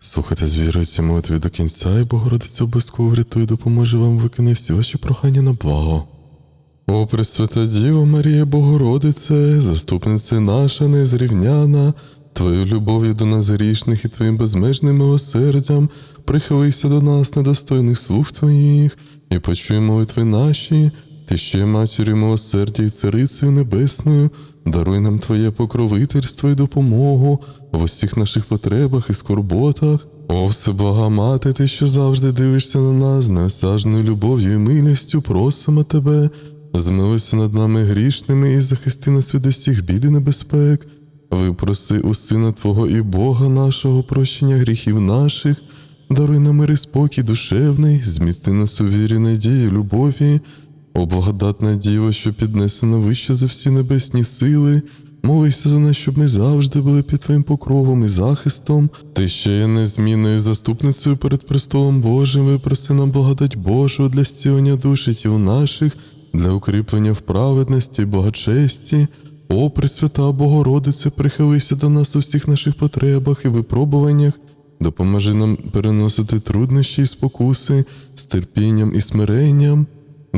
Слухайте з вірою молитві до кінця, і Богородиця обов'язково врятує, допоможе вам виконати всі ваші прохання на благо. О, Пресвята Діво Марія Богородице, заступниця наша незрівняна, Твою любов'ю до нас грішних і Твоїм безмежним милосердям, прихилися до нас, недостойних слуг Твоїх, і почуй молитви наші, Ти ще матір'ю милосердя і царицею небесною, даруй нам Твоє покровительство і допомогу в усіх наших потребах і скорботах. О, всеблага мати, ти, що завжди дивишся на нас з любов'ю і милістю, просимо тебе, змилися над нами грішними і захисти нас від усіх бід і небезпек. Випроси у Сина Твого і Бога нашого прощення гріхів наших, даруй нам мир і спокій душевний, змісти нас у вірі, надії, любові. О, благодатна Діво, що піднесена вище за всі небесні сили, молися за нас, щоб ми завжди були під Твоїм покровом і захистом. Ти ще є незмінною заступницею перед престолом Божим, випроси нам благодать Божу для зцілення душі тіл наших, для укріплення в праведності і благочесті. О, Пресвята Богородице, прихилися до нас у всіх наших потребах і випробуваннях. Допоможи нам переносити труднощі і спокуси з терпінням і смиренням.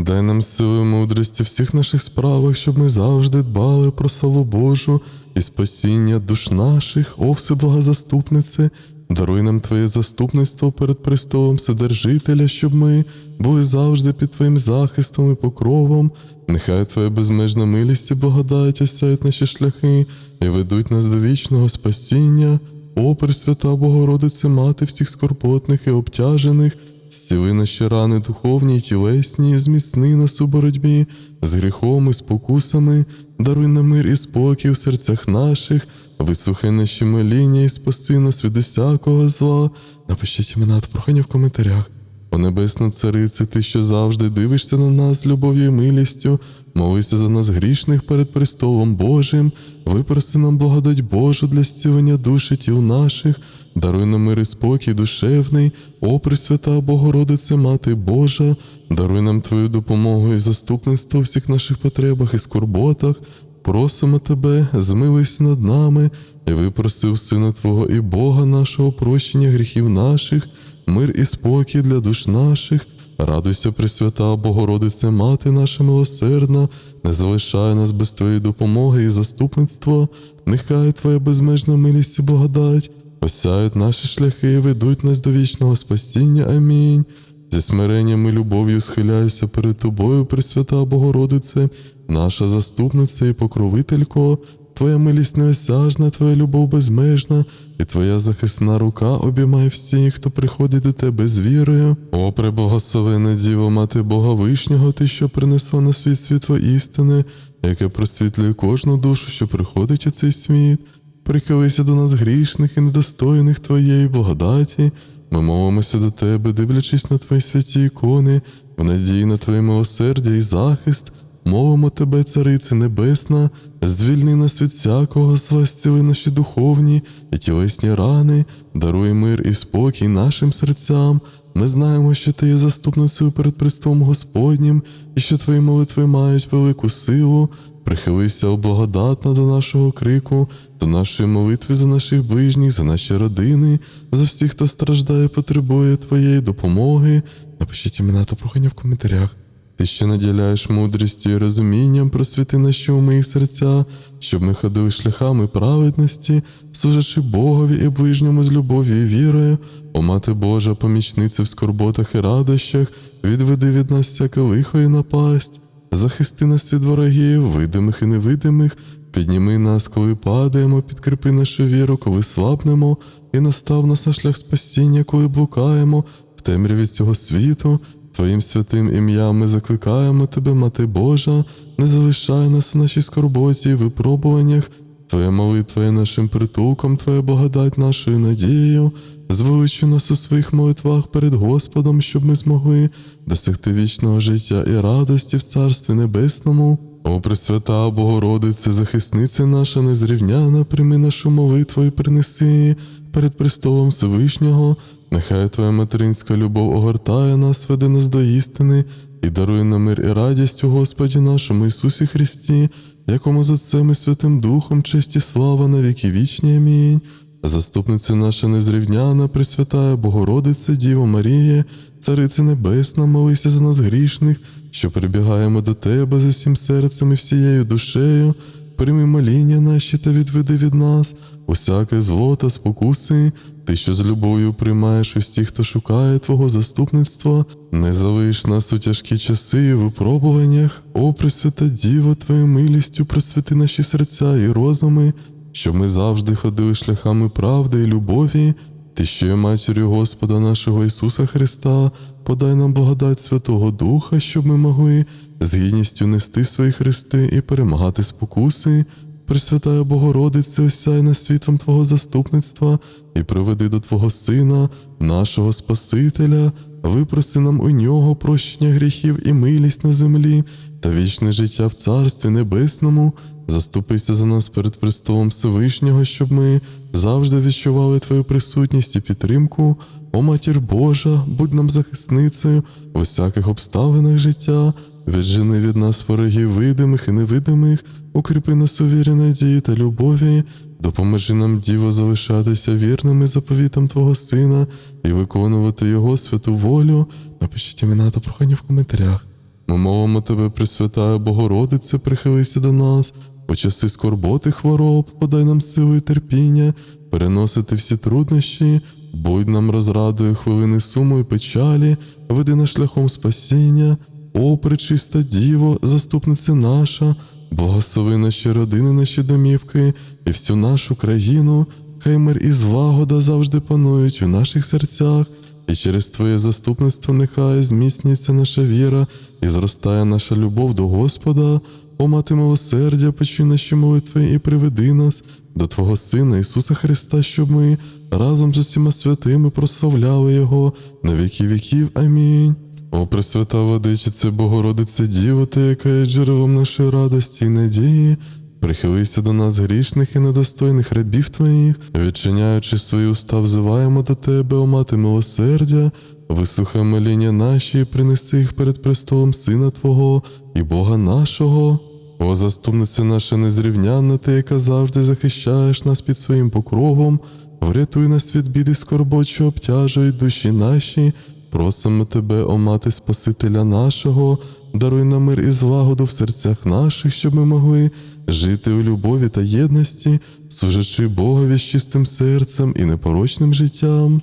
Дай нам сили мудрості в всіх наших справах, щоб ми завжди дбали про славу Божу і спасіння душ наших, о всеблаго заступнице, даруй нам Твоє заступництво перед престолом Вседержителя, щоб ми були завжди під Твоїм захистом і покровом. Нехай Твоя безмежна милість і благодать осяють наші шляхи і ведуть нас до вічного спасіння. О, Пресвята Богородице, Мати всіх скорботних і обтяжених, зціли наші рани духовні й тілесні, зміцни нас у боротьбі з гріхом і спокусами, даруй нам мир і спокій в серцях наших, вислухай наші моління і спаси нас від усякого зла. Напишіть імена та прохання в коментарях. О Небесна Царице, Ти, що завжди дивишся на нас любов'ю і милістю, молися за нас грішних перед престолом Божим, випроси нам благодать Божу для зцілення душі тіл наших, даруй нам мир і спокій душевний, о Пресвята Богородице, Мати Божа, даруй нам Твою допомогу і заступництво у всіх наших потребах і скорботах. Просимо Тебе, змилуйся над нами, і випроси у Сина Твого і Бога нашого прощення гріхів наших, мир і спокій для душ наших. Радуйся, Пресвята Богородице, Мати наша милосердна, не залишай нас без Твоєї допомоги і заступництва, нехай Твоя безмежна милість і благодать осяють наші шляхи і ведуть нас до вічного спасіння. Амінь. Зі смиренням і любов'ю схиляюся перед Тобою, Пресвята Богородице, наша заступниця і покровителько, Твоя милість неосяжна, Твоя любов безмежна, і Твоя захисна рука обіймає всіх, хто приходить до Тебе з вірою. О, преблагословена Діво, Мати Бога Вишнього, Ти, що принесла на світ світло істини, яке просвітлює кожну душу, що приходить у цей світ. Прихилися до нас грішних і недостойних Твоєї благодаті. Ми молимося до Тебе, дивлячись на Твої святі ікони, в надії на Твоє милосердя і захист. Мовимо Тебе, Царице Небесна, звільни нас від всякого зла, зціли наші духовні і тілесні рани, даруй мир і спокій нашим серцям. Ми знаємо, що Ти є заступницею перед престолом Господнім, і що Твої молитви мають велику силу. Прихилися облагодатно до нашого крику, до нашої молитви за наших ближніх, за наші родини, за всіх, хто страждає, потребує Твоєї допомоги. Напишіть імена та прохання в коментарях. Ти ще наділяєш мудрістю і розумінням просвіти наші уми і серця, щоб ми ходили шляхами праведності, служачи Богові і ближньому з любов'ю і вірою. О мати Божа, помічниця в скорботах і радощах, відведи від нас всяке лихо і напасть. Захисти нас від ворогів, видимих і невидимих, підніми нас, коли падаємо, підкріпи нашу віру, коли слабнемо, і настав нас на шлях спасіння, коли блукаємо в темряві цього світу. Твоїм святим ім'ям ми закликаємо Тебе, Мати Божа, не залишай нас у нашій скорботі і випробуваннях. Твоя молитва є нашим притулком, Твоя благодать нашою надією. Звеличуй нас у своїх молитвах перед Господом, щоб ми змогли досягти вічного життя і радості в Царстві Небесному. О, Пресвята Богородице, захисниця наша незрівняна, прийми нашу молитву і принеси її перед престолом Всевишнього. Нехай Твоя материнська любов огортає нас, веде нас до істини і дарує нам мир і радість у Господі нашому Ісусі Христі, якому з Отцем і Святим Духом честь і слава на віки вічні. Амінь. Заступниця наша незрівняна, Пресвятая Богородице, Діво Марія, Царице Небесна, молися за нас грішних, що прибігаємо до Тебе з усім серцем і всією душею. Прийми моління наші та відведи від нас усяке зло та спокуси, ти, що з любов'ю приймаєш усіх, хто шукає Твого заступництва, не залиш нас у тяжкі часи і випробуваннях, о Пресвята Діво, Твоєю милістю просвіти наші серця і розуми, щоб ми завжди ходили шляхами правди і любові. Ти, що є матір'ю Господа нашого Ісуса Христа, подай нам благодать Святого Духа, щоб ми могли з гідністю нести свої хрести і перемагати спокуси. Пресвятая Богородице, осяй нас світлом Твого заступництва і приведи до Твого Сина, нашого Спасителя, випроси нам у нього прощення гріхів і милість на землі та вічне життя в Царстві Небесному. Заступися за нас перед престолом Всевишнього, щоб ми завжди відчували Твою присутність і підтримку. О Матір Божа, будь нам захисницею у всяких обставинах життя, віджени від нас ворогів видимих і невидимих, укріпи нас у вірі, надії та любові, допоможи нам, Діво, залишатися вірними заповітам Твого Сина і виконувати Його святу волю. Напишіть імена та прохання в коментарях. Ми мовимо тебе, Пресвятая Богородице, прихилися до нас. У часи скорботи хвороб, подай нам сили і терпіння, переносити всі труднощі, будь нам розрадою хвилини суму і печалі, веди нас шляхом спасіння, о, пречиста Діво, заступниця наша, благослови наші родини, наші домівки і всю нашу країну, хай мир і злагода завжди панують у наших серцях. І через Твоє заступництво нехай зміцнюється наша віра і зростає наша любов до Господа. О мати милосердя, почуй наші молитви і приведи нас до Твого Сина Ісуса Христа, щоб ми разом з усіма святими прославляли Його на віки віків. Амінь. О, Пресвята Владичице, Богородице Діво, Ти, яка є джерелом нашої радості і надії, прихилися до нас грішних і недостойних рабів Твоїх, відчиняючи свої уста, взиваємо до Тебе, о мати милосердя, вислухай моління наші і принеси їх перед престолом Сина Твого і Бога нашого. О, заступниця наша незрівнянна, ти, яка завжди захищаєш нас під своїм покровом, врятуй нас від біди скорбот, що обтяжують душі наші. Просимо тебе, о мати Спасителя нашого, даруй нам мир і злагоду в серцях наших, щоб ми могли жити у любові та єдності, служачи Богові з чистим серцем і непорочним життям.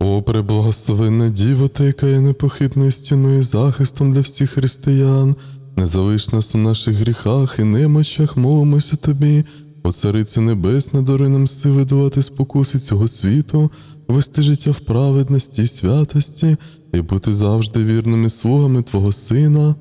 О, преблагословенна Діво, ти, яка є непохитною стіною і захистом для всіх християн, не залиш нас у наших гріхах і немочах, молимося тобі, о Цариці Небесна, даруй нам сили долати спокуси цього світу, вести життя в праведності і святості і бути завжди вірними слугами Твого Сина.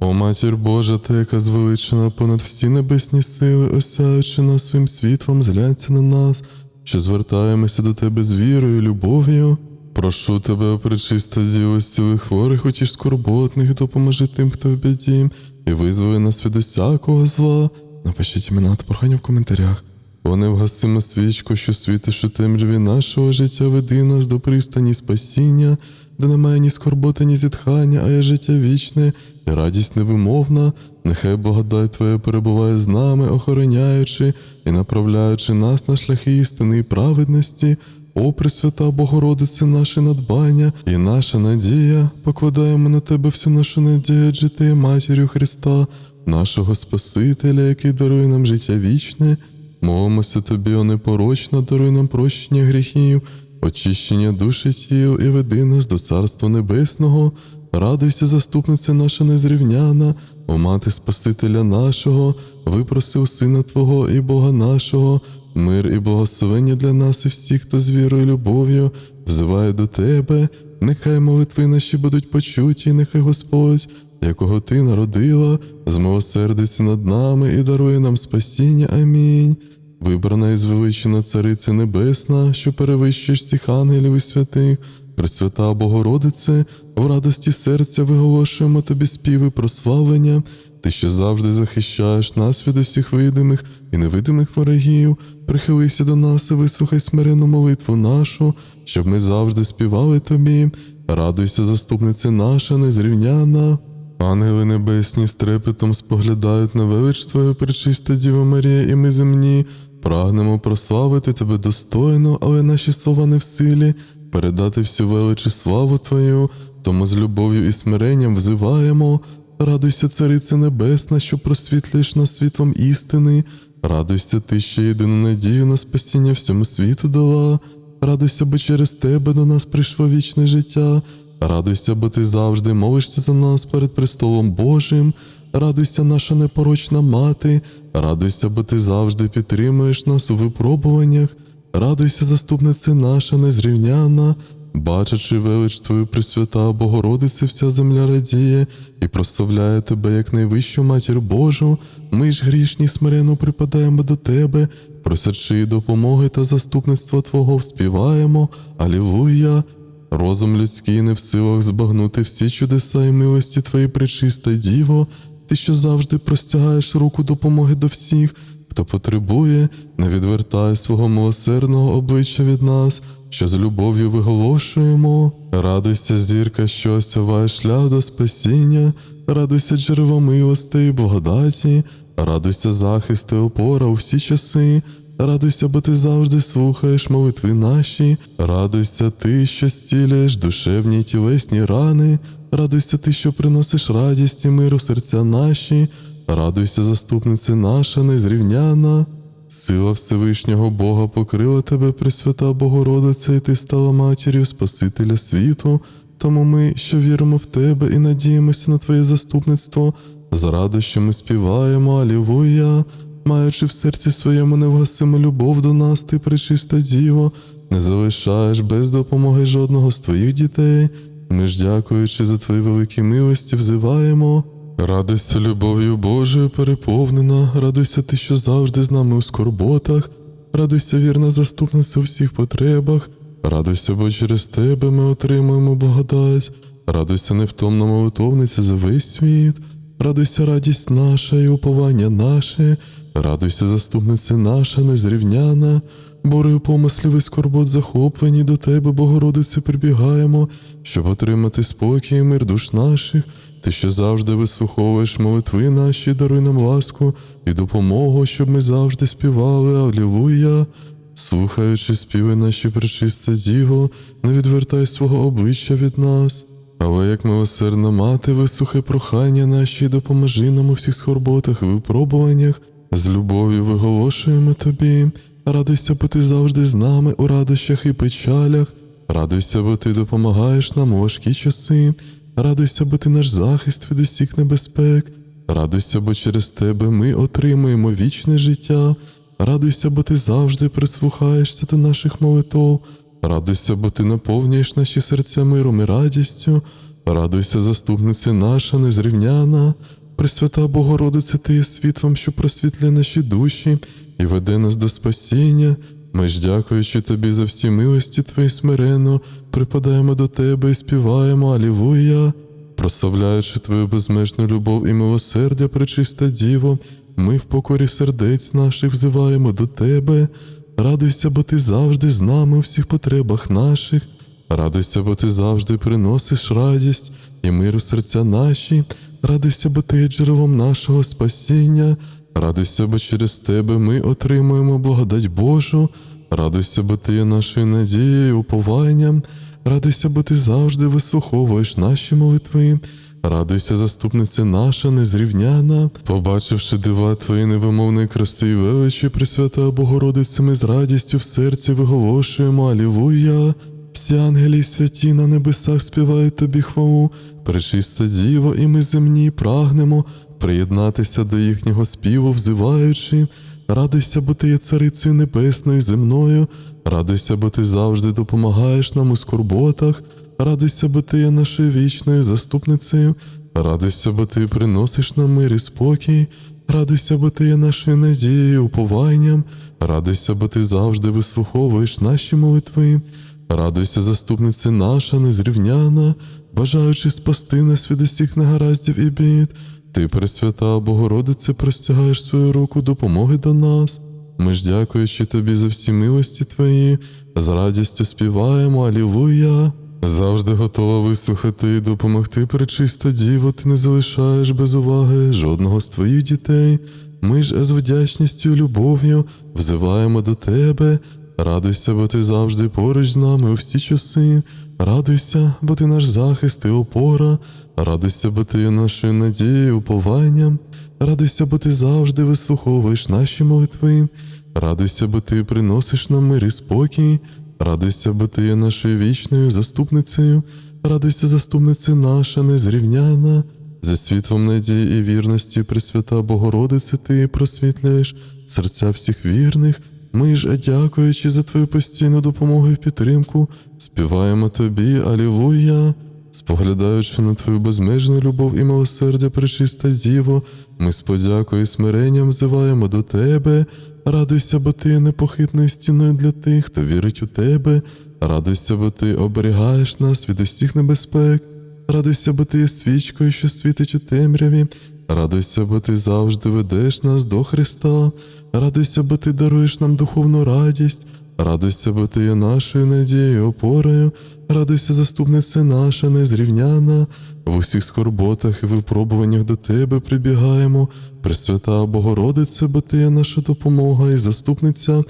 О Матір Божа, ти, яка звеличена понад всі небесні сили, осяючи нас своїм світлом, згляться на нас, що звертаємося до Тебе з вірою, і любов'ю. Прошу тебе, о пречиста діво, зціли хворих, утіш скорботних, допоможи тим, хто в біді, і визволи нас від усякого зла. Напишіть імена та прохання в коментарях. О невгасима свічко, що світиш у темряві нашого життя, веди нас до пристані спасіння, де немає ні скорботи, ні зітхання, а є життя вічне і радість невимовна. Нехай благодать Твоя перебуває з нами, охороняючи і направляючи нас на шляхи істини і праведності. О, Пресвята Богородице, наше надбання і наша надія, покладаємо на Тебе всю нашу надію, адже Ти матір'ю Христа, нашого Спасителя, який дарує нам життя вічне. Молимося Тобі, о непорочно, даруй нам прощення гріхів, очищення душі тіл і веди нас до Царства Небесного. Радуйся, заступниця наша незрівняна, о мати Спасителя нашого, випроси у Сина Твого і Бога нашого, мир і благословення для нас і всіх, хто з вірою і любов'ю взиває до Тебе. Нехай молитви наші будуть почуті, нехай Господь, якого Ти народила, змилосердиться над нами і дарує нам спасіння. Амінь. Вибрана і звеличена Цариця Небесна, що перевищуєш всіх ангелів і святих, Пресвята Богородице, в радості серця виголошуємо тобі співи прославлення, ти, що завжди захищаєш нас від усіх видимих і невидимих ворогів, прихилися до нас і вислухай смирену молитву нашу, щоб ми завжди співали тобі. Радуйся, заступниця наша, незрівняна. Ангели небесні з трепетом споглядають на велич Твою пречиста Діва Марія, і ми земні, Прагнемо прославити тебе достойно, але наші слова не в силі, передати всю велич і славу Твою, тому з любов'ю і смиренням взиваємо. Радуйся, Царице Небесна, що просвітлюєш нас світлом істини. Радуйся ти, що єдину надію на спасіння всьому світу дала. Радуйся, бо через тебе до нас прийшло вічне життя. Радуйся, бо ти завжди молишся за нас перед престолом Божим. Радуйся, наша непорочна мати, радуйся, бо ти завжди підтримуєш нас у випробуваннях. Радуйся, заступниця наша незрівняна, бачачи велич Твою Пресвята Богородице, вся земля радіє і прославляє Тебе як найвищу матір Божу. Ми ж грішні смиренно припадаємо до Тебе, просячи допомоги та заступництва Твого вспіваємо. Алілуя! Розум людський не в силах збагнути всі чудеса і милості Твої пречиста Діво, Ти, що завжди простягаєш руку допомоги до всіх, хто потребує, не відвертай свого милосердного обличчя від нас, що з любов'ю виголошуємо. Радуйся, зірка, що осяває шлях до спасіння, радуйся, джерело милости і благодаті, радуйся, захист опора у всі часи. Радуйся, бо ти завжди слухаєш молитви наші, радуйся ти, що зціляєш душевні й тілесні рани, радуйся ти, що приносиш радість і мир у серця наші, радуйся, заступниця наша незрівняна. Сила Всевишнього Бога покрила тебе, Пресвята Богородиця, і ти стала матір'ю Спасителя світу. Тому ми, що віримо в тебе і надіємося на Твоє заступництво, з радощами співаємо Алілуя, маючи в серці своєму невгасиму любов до нас, ти пречиста Діво, не залишаєш без допомоги жодного з твоїх дітей. Ми ж, дякуючи за твої великі милості, взиваємо. Радуйся любов'ю Божою переповнена, радуйся ти, що завжди з нами у скорботах, радуйся, вірна заступниця у всіх потребах, радуйся, бо через тебе ми отримуємо благодать, радуйся невтомна молитовниця за весь світ, радуйся радість наша і уповання наше, радуйся, заступниця наша незрівняна, Борею помислів і скорбот захоплені до тебе, Богородице, прибігаємо, щоб отримати спокій і мир душ наших. Ти, що завжди вислуховуєш молитви наші, даруй нам ласку і допомогу, щоб ми завжди співали Алілуя. Слухаючи співи наші пречиста Діво, не відвертай свого обличчя від нас. Але як милосердна мати, вислухай прохання наші, допоможи нам у всіх скорботах і випробуваннях. З любов'ю виголошуємо тобі. Радуйся, бо ти завжди з нами у радощах і печалях. Радуйся, бо ти допомагаєш нам у важкі часи. Радуйся, бо ти наш захист від усіх небезпек. Радуйся, бо через тебе ми отримуємо вічне життя. Радуйся, бо ти завжди прислухаєшся до наших молитов. Радуйся, бо ти наповнюєш наші серця миром і радістю. Радуйся, заступниця наша незрівняна. Пресвята Богородице, ти є світлом, що просвітлює наші душі і веде нас до спасіння. Ми ж, дякуючи тобі за всі милості твої смиренно, припадаємо до тебе і співаємо Алілуя. Прославляючи твою безмежну любов і милосердя, пречиста Діво, ми в покорі сердець наших взиваємо до тебе. Радуйся, бо ти завжди з нами у всіх потребах наших. Радуйся, бо ти завжди приносиш радість і мир у серця наші. Радуйся, бо ти є джерелом нашого спасіння. Радуйся, бо через тебе ми отримуємо благодать Божу. Радуйся, бо ти є нашою надією, упованням. Радуйся, бо ти завжди вислуховуєш наші молитви. Радуйся, заступниця наша незрівняна, побачивши дива твої невимовної краси і величі, Пресвята Богородице, ми з радістю в серці виголошуємо Алілуя. Всі ангелі святі на небесах співають тобі хвалу, пречиста діво, і ми земні прагнемо приєднатися до їхнього співу, взиваючи. Радуйся, бо ти є царицею небесною земною. Радуйся, бо ти завжди допомагаєш нам у скорботах. Радуйся, бо ти є нашою вічною заступницею. Радуйся, бо ти приносиш нам мир і спокій. Радуйся, бо ти є нашою надією, упованням. Радуйся, бо ти завжди вислуховуєш наші молитви. Радуйся, заступниця наша незрівняна, бажаючи спасти нас від усіх негараздів і бід. Ти, Пресвята Богородице, простягаєш свою руку допомоги до нас. Ми ж, дякуючи тобі за всі милості твої, з радістю співаємо Алілуя. Завжди готова вислухати і допомогти, пречиста Діво, ти не залишаєш без уваги жодного з твоїх дітей. Ми ж з вдячністю і любов'ю взиваємо до тебе. Радуйся, бо ти завжди поруч з нами у всі часи. Радуйся, бо ти наш захист і опора. Радуйся, бо ти нашою надією, і упованням. Радуйся, бо ти завжди вислуховуєш наші молитви. Радуйся, бо ти приносиш нам мир і спокій. Радуйся, бо ти є нашою вічною заступницею. Радуйся, заступниця наша незрівняна. За світлом надії і вірності, Пресвята Богородице, ти просвітляєш серця всіх вірних. Ми ж, дякуючи за твою постійну допомогу і підтримку, співаємо тобі, Алілуя. Споглядаючи на твою безмежну любов і милосердя, пречиста Діво, ми з подякою і смиренням взиваємо до тебе. Радуйся, бо ти є непохитною стіною для тих, хто вірить у тебе. Радуйся, бо ти оберігаєш нас від усіх небезпек. Радуйся, бо ти є свічкою, що світить у темряві. Радуйся, бо ти завжди ведеш нас до Христа. Радуйся, бо ти даруєш нам духовну радість. Радуйся, бо ти є нашою надією, опорою. Радуйся, заступниця наша незрівняна. В усіх скорботах і випробуваннях до тебе прибігаємо. Пресвята Богородице, бо ти є наша допомога і заступниця.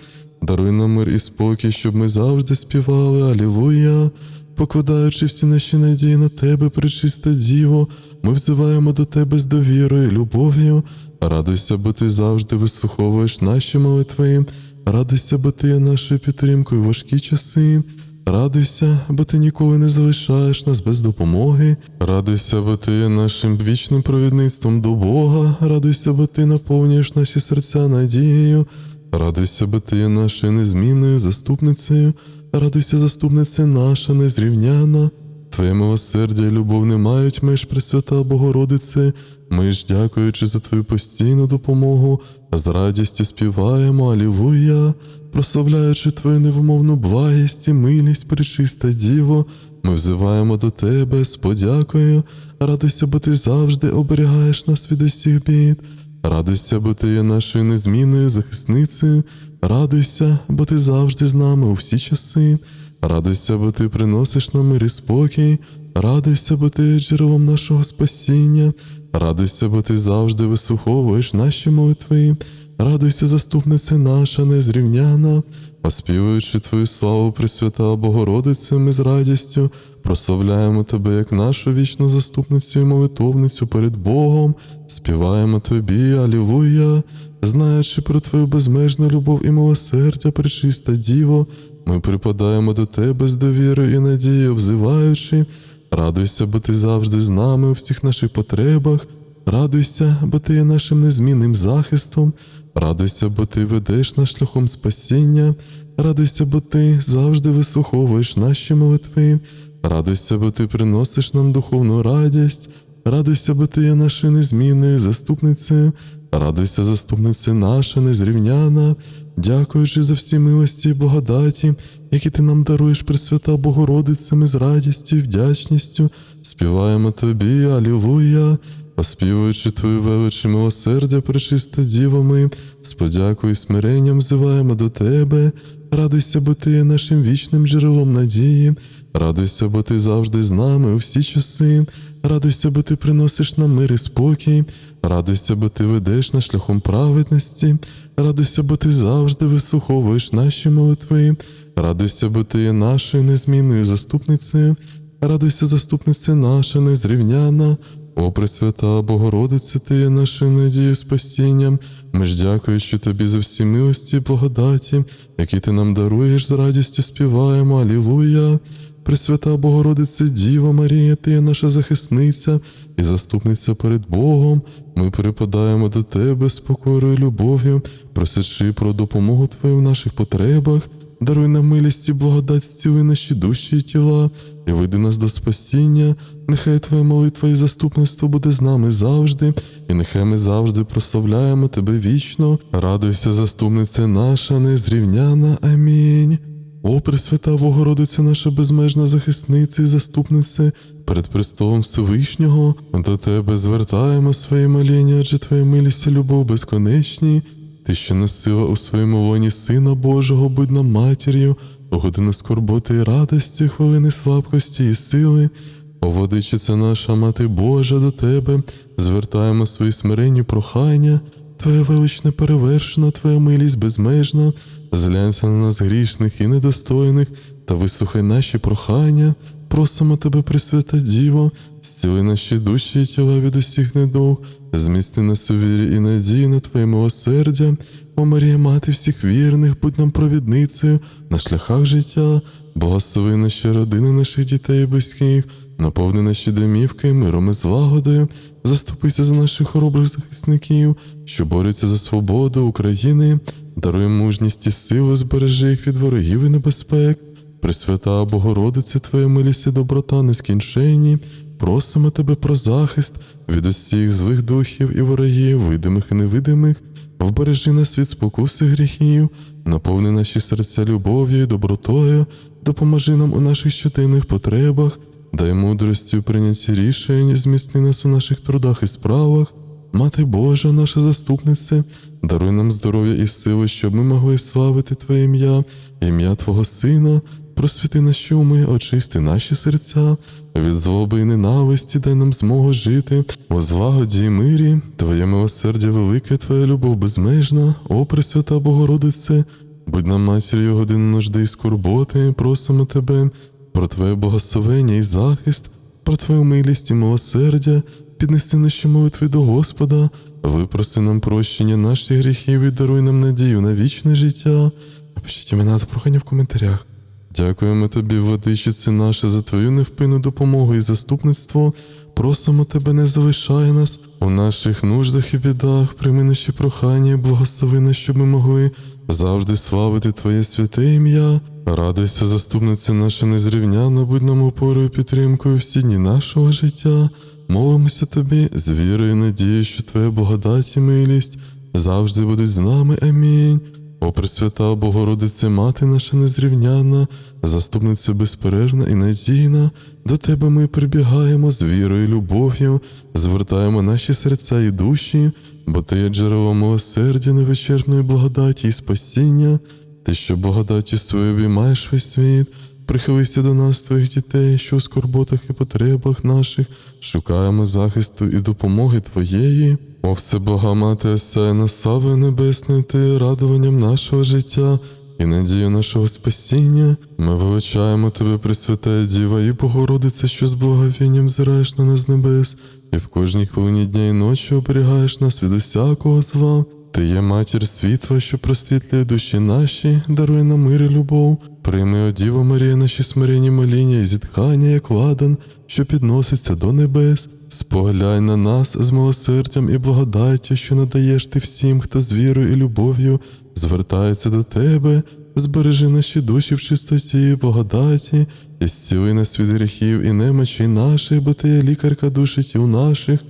Даруй нам мир і спокій, щоб ми завжди співали. Алілуя. Покладаючи всі наші надії на тебе, пречиста Діво, ми взиваємо до тебе з довірою і любов'ю. Радуйся, бо ти завжди вислуховуєш наші молитви. Радуйся, бо ти є нашою підтримкою в важкі часи. Радуйся, бо ти ніколи не залишаєш нас без допомоги. Радуйся, бо ти є нашим вічним провідництвом до Бога. Радуйся, бо ти наповнюєш наші серця надією. Радуйся, бо ти є нашою незмінною заступницею. Радуйся, заступниця наша незрівняна. Твоє милосердя і любов не мають меж Пресвята Богородице. Ми ж, дякуючи за твою постійну допомогу, з радістю співаємо Алілуя, прославляючи твою невимовну благість і милість, пречиста Діво, ми взиваємо до тебе з подякою. Радуйся, бо ти завжди оберігаєш нас від усіх бід. Радуйся, бо ти є нашою незмінною захисницею. Радуйся, бо ти завжди з нами у всі часи. Радуйся, бо ти приносиш нам мир і спокій. Радуйся, бо ти джерелом нашого спасіння. Радуйся, бо ти завжди вислуховуєш наші молитви. Радуйся, заступниця наша незрівняна. Оспівуючи твою славу, Пресвята Богородицю, ми з радістю прославляємо тебе як нашу вічну заступницю і молитовницю перед Богом, співаємо тобі, Алілуя, знаючи про твою безмежну любов і милосердя, пречиста Діво, ми припадаємо до тебе з довірою і надією, взиваючи. Радуйся, бо ти завжди з нами у всіх наших потребах. Радуйся, бо ти є нашим незмінним захистом. Радуйся, бо ти ведеш нас шляхом спасіння. Радуйся, бо ти завжди вислуховуєш наші молитви. Радуйся, бо ти приносиш нам духовну радість. Радуйся, бо ти є нашою незмінною заступницею. Радуйся, заступниця наша незрівняна. Дякуючи за всі милості і благодаті, які ти нам даруєш, Пресвята Богородице, ми з радістю і вдячністю співаємо тобі, Алілуя. Оспівуючи твою велич і милосердя, пречиста Діво, ми з подякою і смиренням взиваємо до тебе. Радуйся, бо ти є нашим вічним джерелом надії. Радуйся, бо ти завжди з нами у всі часи. Радуйся, бо ти приносиш нам мир і спокій. Радуйся, бо ти ведеш нас шляхом праведності. Радуйся, бо ти завжди вислуховуєш наші молитви. Радуйся, бо ти є нашою незмінною заступницею. Радуйся, заступниця наша незрівняна. О, Пресвята Богородице, ти є нашою надією спасінням. Ми ж дякуючи тобі за всі милості і благодаті, які ти нам даруєш, з радістю співаємо. Алілуя. Пресвята Богородице, Діва Марія, ти наша захисниця і заступниця перед Богом. Ми припадаємо до тебе з покорою любов'ю, просячи про допомогу Твою в наших потребах. Даруй нам милість і благодать, зціли наші душі і тіла, і веди нас до спасіння. Нехай Твоя молитва і заступництво буде з нами завжди, і нехай ми завжди прославляємо Тебе вічно. Радуйся, заступниця наша, незрівняна. Амінь. О, Пресвята Богородиця, наша безмежна захисниця і заступниця, перед престолом Всевишнього, до Тебе звертаємо своє моління, адже Твоя милість і любов безконечні. Ти, що носила у своєму лоні Сина Божого, будь нам матір'ю, у годину скорботи і радості, хвилини слабкості і сили. О, Владичиця наша Мати Божа, до Тебе, звертаємо свої смиренні прохання, Твоя велич не перевершена, Твоя милість безмежна, зглянься на нас грішних і недостойних, та вислухай наші прохання, просимо Тебе, Пресвята Діво, зціли наші душі і тіла від усіх недуг, змісти нас у вірі і надії на Твоє милосердя. О Марія, мати всіх вірних, будь нам провідницею на шляхах життя, благослови наші родини, наших дітей і близьких, наповни наші домівки миром і злагодою, заступися за наших хоробрих захисників, що борються за свободу України, даруй мужність і силу, збережи їх від ворогів і небезпек. Пресвята Богородице, Твоя милість і доброта нескінченні, просимо Тебе про захист від усіх злих духів і ворогів, видимих і невидимих, вбережи нас від спокуси гріхів, наповни наші серця любов'ю і добротою, допоможи нам у наших щоденних потребах, дай мудрості у прийнятті рішень, зміцни нас у наших трудах і справах. Мати Божа, наша заступниця, даруй нам здоров'я і сили, щоб ми могли славити Твоє ім'я, ім'я Твого Сина, просвіти наші уми, очисти наші серця, від злоби і ненависті дай нам змогу жити. У злагоді і мирі, Твоє милосердя велике, Твоя любов безмежна, о Пресвята Богородице, будь нам матір'ю годину нужди і скорботи, просимо Тебе про Твоє благословення і захист, про Твою милість і милосердя, піднеси наші молитви до Господа, випроси нам прощення наших гріхів і даруй нам надію на вічне життя. Напишіть імена та прохання в коментарях. Дякуємо тобі, владичице наша, за твою невпинну допомогу і заступництво. Просимо тебе, не залишай нас у наших нуждах і бідах, прийми наші прохання і благослови нас, щоб ми могли завжди славити Твоє святе ім'я. Радуйся, заступниця наша незрівняна, будь нам опорою і підтримкою всі дні нашого життя. Молимося тобі з вірою і надією, що Твоя благодать і милість завжди будуть з нами. Амінь. О Пресвята Богородице, Мати наша незрівняна, заступниця безперервна і надійна, до Тебе ми прибігаємо з вірою любов'ю, звертаємо наші серця і душі, бо Ти є джерело милосердя, невичерпної благодаті і спасіння, Ти, що благодаттю своєю обіймаєш весь світ, прихилися до нас, твоїх дітей, що у скорботах і потребах наших шукаємо захисту і допомоги Твоєї. О, всебога мати, осяяна слава небесної, ти радуванням нашого життя і надію нашого спасіння. Ми величаємо тебе, Пресвятая Діва, і Богородиця, що з благовінням зираєш на нас небес, і в кожній хвилині дня і ночі оберігаєш нас від усякого зла. Ти є матір світла, що просвітлює душі наші, дарує нам мир і любов. Прийми, о Діво Марія, наші смирені моління і зітхання, як ладан, що підноситься до небес. Споглянь на нас з милосердям і благодаттю, що надаєш ти всім, хто з вірою і любов'ю звертається до тебе, збережи наші душі в чистоті і благодаті, і зціли нас від гріхів і немочі наших, бо ти є лікарка душі тіл наших.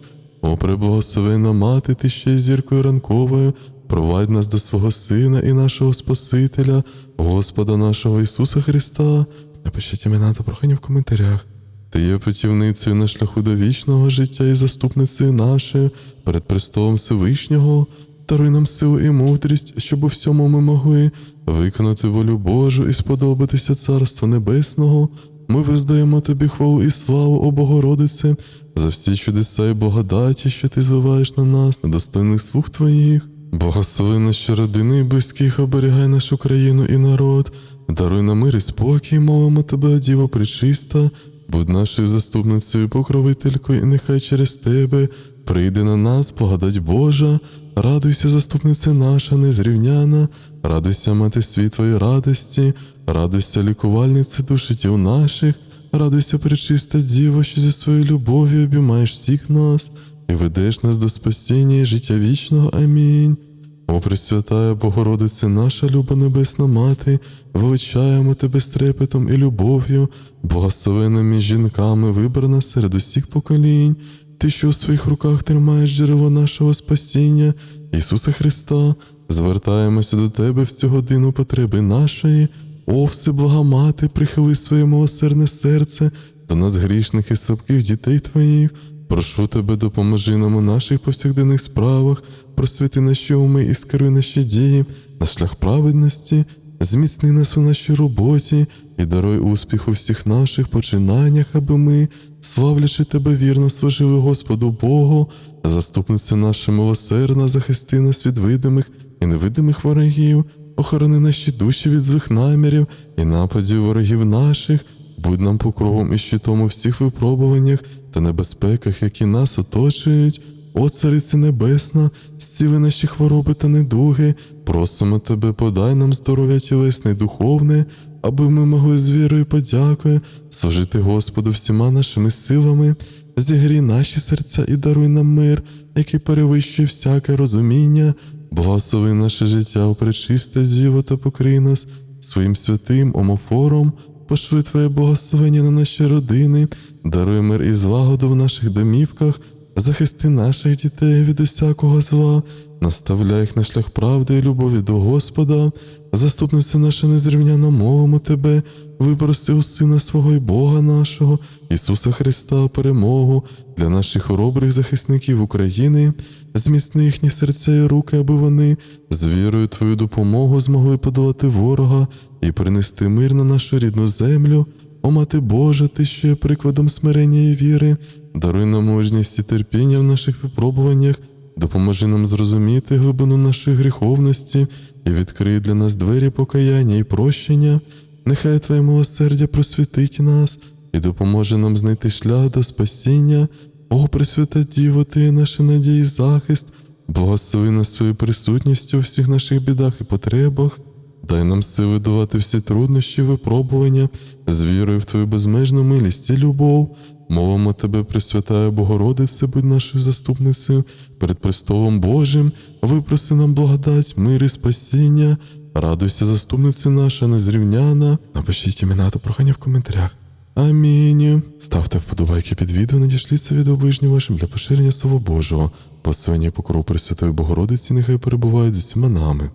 О, преблагословена мати, ти ще зіркою ранковою, провадь нас до свого Сина і нашого Спасителя, Господа нашого Ісуса Христа. Напишіть імена та прохання в коментарях. Ти є путівницею на шляху до вічного життя і заступницею нашою перед престолом Всевишнього. Даруй нам силу і мудрість, щоб у всьому ми могли виконати волю Божу і сподобатися Царства Небесного. Ми виздаємо тобі хвалу і славу, о Богородице, за всі чудеса і благодаті, що ти зливаєш на нас, недостойних слуг твоїх. Благослови наші родини і близьких, оберігай нашу країну і народ. Даруй нам мир і спокій, молимо тебе, Діво причиста, будь нашою заступницею, покровителькою, і нехай через тебе прийде на нас благодать Божа. Радуйся, заступниця наша, незрівняна, радуйся, мати світлої радості, радуйся, лікувальниці душі тіл наших, радуйся, пречиста Діва, що зі своєю любов'ю обіймаєш всіх нас і ведеш нас до спасіння і життя вічного. Амінь. О, Пресвятая Богородице, наша люба небесна мати, величаємо тебе з трепетом і любов'ю, благословена між жінками, вибрана серед усіх поколінь. Ти, що у своїх руках тримаєш джерело нашого спасіння, Ісуса Христа, звертаємося до Тебе в цю годину потреби нашої. О, всеблага мати, прихили своє милосердне серце до нас грішних і слабких дітей Твоїх. Прошу тебе, допоможи нам у наших повсякденних справах, просвіти наші уми і скеруй наші дії на шлях праведності, зміцни нас у нашій роботі, і даруй успіх у всіх наших починаннях, аби ми, славлячи тебе вірно, служили Господу Богу, заступниця наша милосердна, захисти нас від видимих і невидимих ворогів, охорони наші душі від злих намірів і нападів ворогів наших, будь нам покровом і щитом у всіх випробуваннях та небезпеках, які нас оточують. О, Цариці Небесна, зціли наші хвороби та недуги, просимо тебе, подай нам здоров'я тілесне і духовне, аби ми могли з вірою подякою служити Господу всіма нашими силами, зігрій наші серця і даруй нам мир, який перевищує всяке розуміння, благослови наше життя пречисте діво та покрий нас своїм святим омофором, пошли Твоє благословення на наші родини, даруй мир і злагоду в наших домівках, захисти наших дітей від усякого зла, наставляй їх на шлях правди і любові до Господа, заступниця наша незрівняна, мовимо Тебе, випроси у Сина свого і Бога нашого, Ісуса Христа, перемогу для наших хоробрих захисників України, зміцни їхні серця і руки, аби вони з вірою Твою допомогу змогли подолати ворога і принести мир на нашу рідну землю. О, Мати Божа, ти що є прикладом смирення і віри, даруй нам мужність і терпіння в наших випробуваннях, допоможи нам зрозуміти глибину нашої гріховності і відкрий для нас двері покаяння і прощення. Нехай Твоє милосердя просвітить нас і допоможе нам знайти шлях до спасіння. О, Пресвята Діво, Ти наша надія і захист, благослови нас своєю присутністю у всіх наших бідах і потребах. Дай нам сили давати всі труднощі, випробування, з вірою в Твою безмежну милість і любов. Мовимо Тебе, Пресвятая Богородице, будь нашою заступницею перед престолом Божим, випроси нам благодать, мир і спасіння. Радуйся, заступниця наша незрівняна. Напишіть імена та прохання в коментарях. Амінь. Ставте вподобайки під відео, надішліться від ближнім вашим для поширення Слова Божого. Посилення і покров Пресвятої Богородиці нехай перебувають з усіма нами.